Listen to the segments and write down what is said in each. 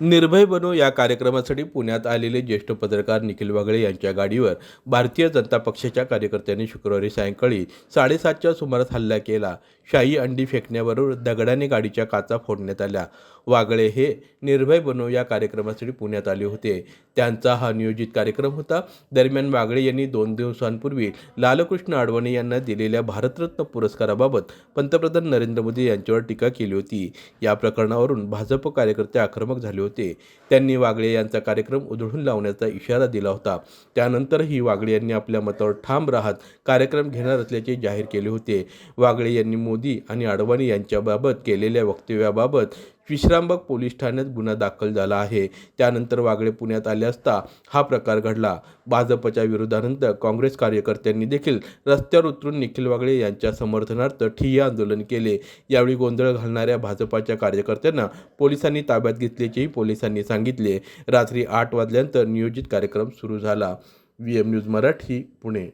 निर्भय बनो या कार्यक्रमासाठी पुण्यात आलेले ज्येष्ठ पत्रकार निखिल वागळे यांच्या गाडीवर भारतीय जनता पक्षाच्या कार्यकर्त्यांनी शुक्रवारी सायंकाळी साडेसातच्या सुमारास हल्ला केला. शाही अंडी फेकण्याबरोबर दगडाने गाडीच्या काचा फोडण्यात आल्या. वागळे हे निर्भय बनो या कार्यक्रमासाठी पुण्यात आले होते. त्यांचा हा नियोजित कार्यक्रम होता. दरम्यान वागळे यांनी दोन दिवसांपूर्वी लालकृष्ण आडवाणी यांना दिलेल्या भारतरत्न पुरस्काराबाबत पंतप्रधान नरेंद्र मोदी यांच्यावर टीका केली होती. या प्रकरणावरून भाजप कार्यकर्ते आक्रमक झाले होते. त्यांनी वागळे यांचा कार्यक्रम उधळून लावण्याचा इशारा दिला होता. त्यानंतरही वागळे यांनी आपल्या मतावर ठाम राहत कार्यक्रम घेणार असल्याचे जाहीर केले होते. वागळे यांनी मोदी आणि अडवाणी यांच्याबाबत केलेल्या वक्तव्याबाबत विश्रामबाग पोलीस ठाण्यात गुन्हा दाखल झाला आहे. त्यानंतर वागळे पुण्यात आले असता हा प्रकार घडला. भाजपच्या विरोधानंतर काँग्रेस कार्यकर्त्यांनी देखील रस्त्यावर उतरून निखिल वागळे यांच्या समर्थनार्थ ठिय्या आंदोलन केले. यावेळी गोंधळ घालणाऱ्या भाजपाच्या कार्यकर्त्यांना पोलिसांनी ताब्यात घेतल्याचेही पोलिसांनी सांगितले. रात्री आठ वाजल्यानंतर नियोजित कार्यक्रम सुरू झाला. V M news Marathi Pune.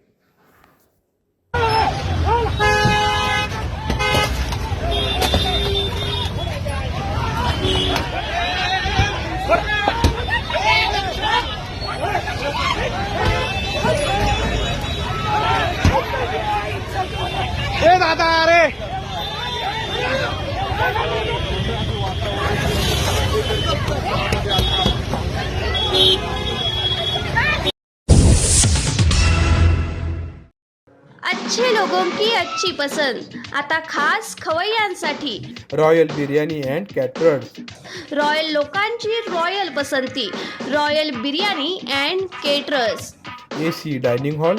ए दादा अरे! अच्छे लोगों की अच्छी पसंद। आता खास खवय्यांसाठी royal biryani and caterers royal लोकांची रॉयल पसंती। Royal biryani and caterers A C dining hall